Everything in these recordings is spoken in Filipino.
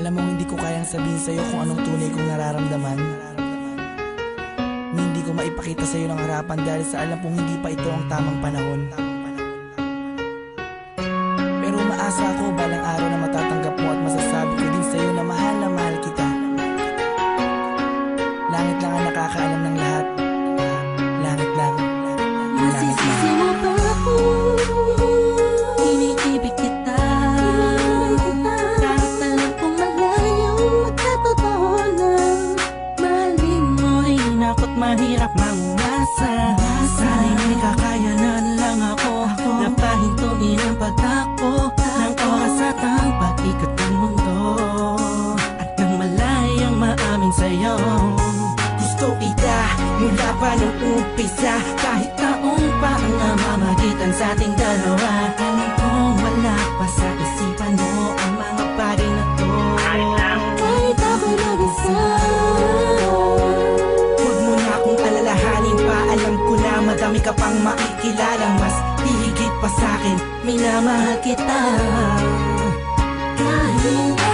Alam mo, hindi ko kayang sabihin sa'yo kung anong tunay kong nararamdaman. Hindi ko maipakita sa'yo ng harapan dahil sa alam kong hindi pa ito ang tamang panahon. Pero umaasa ako balang araw na maamin sa'yo. Gusto kita mula pa nung umpisa. Kahit taong pa ang namamagitan sa ating dalawa. Alam kong wala pa sa isipan mo Ang mga bagay na to. Kahit ako'y mag-isa Huwag mo na akong alalahanin pa. Alam ko na madami ka pang makikilala. Mas hihigit pa sa'kin Minamahal kita. Kahit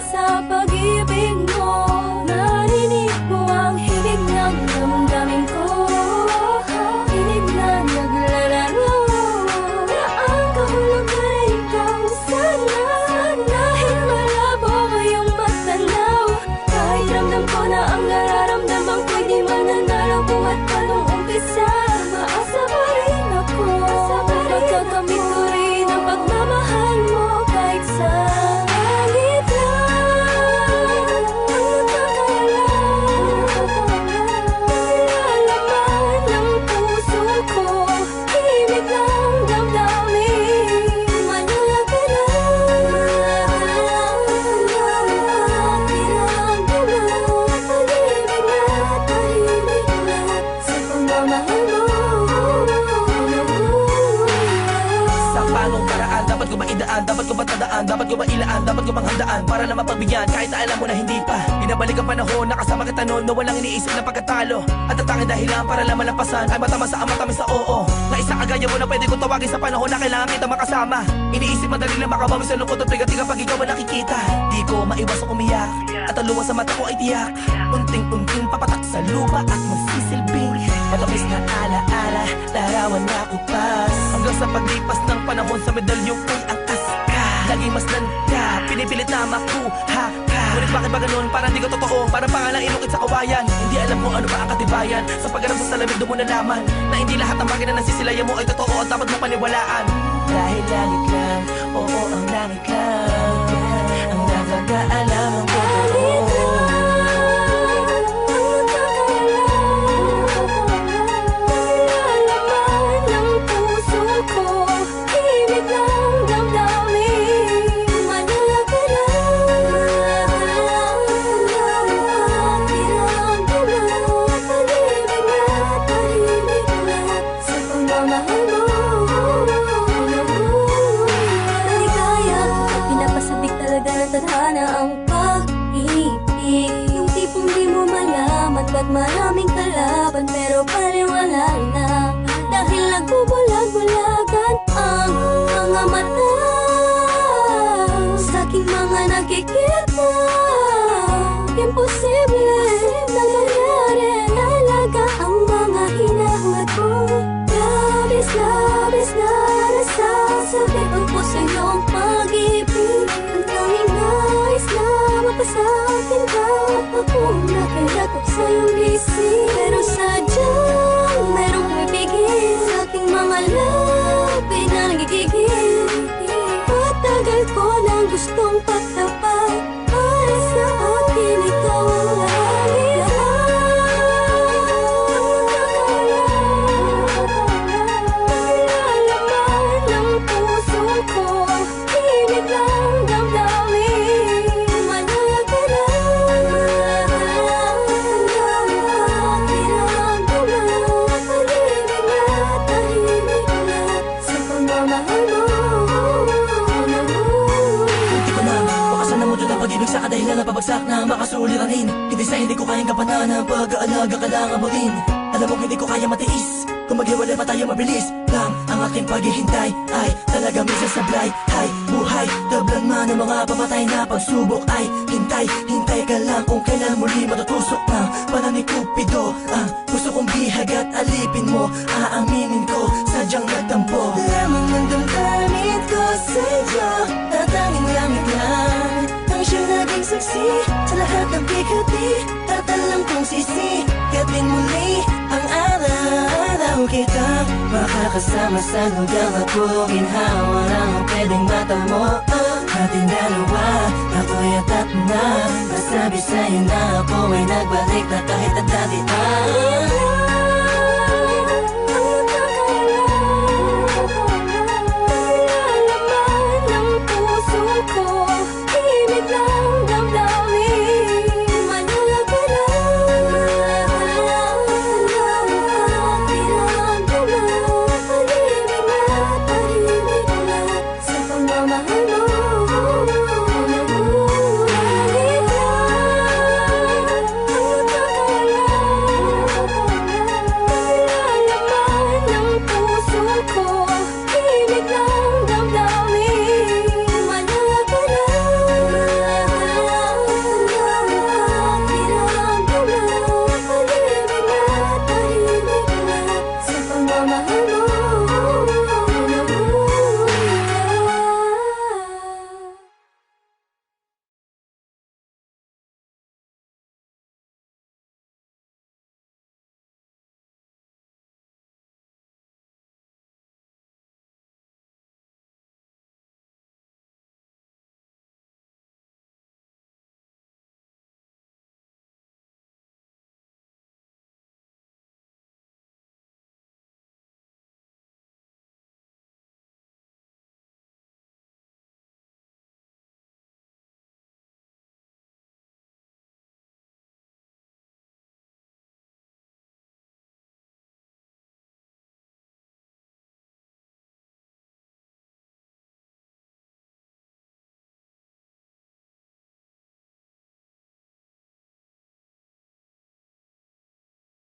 sa pag-ibig Para naman pagbigyan, kahit na alam mo na hindi pa. Binabalik ang panahon, nakasama kita noon Na walang iniisip na pagkatalo. At ang dahilan para lang malampasan Ay matama sa ama, tamis sa oo. Na isa kagaya mo na pwede kong tawagin sa panahon Na kailangan kita makasama. Iniisip madali lang makabawi sa lungkot at bigat pag ikaw ang nakikita. Di ko maiwasang umiyak At ang luha sa mata ko ay tiyak. Unting-unting papatak sa lupa at magsisilbing Matamis na alaala, larawan na kupas Hanggang sa paglipas ng panahon sa medalyong ko'y ka Laging mas ka, pinipilit na makuha Ngunit bakit ba ganun? Parang di ka totoo. Parang pangalang inukit sa kawayan. Hindi alam kung ano ba ang katibayan. Sa pagharap sa salamig doon mo nalaman Na hindi lahat ng bagay na nasisilayan mo ay totoo At dapat mo paniwalaan. Dahil langit lang, oo ang langit lang. Ang nakakaalam maraming kalaban pero paliwala na. Dahil nagbubulag-bulagan ang mga mata. Sa aking mga nakikita Imposible Ako nakilakot sa iyong isip Pero sadyang merong pipigil Sa aking mga labi na nagigigil Matagal ko gustong na makasuliranin Hindi sa hindi ko kayang kapanan ang pag-aalaga ka lang abutin Alam mo hindi ko kaya matiis. Kung maghiwalay pa tayo mabilis. Lang Ang aking paghihintay ay talaga minsan sablay Hay, buhay, tablan man ang mga pamatay na pagsubok Ay, hintay, hintay ka lang kung kailan muli matutusok Makakasama sa at puro ginhawa Lang ang pwedeng mata mo oh, Ating dalawa Ako'y atat na. Nasabi sa'yo na ako ay nagbalik na kahit ang dati ah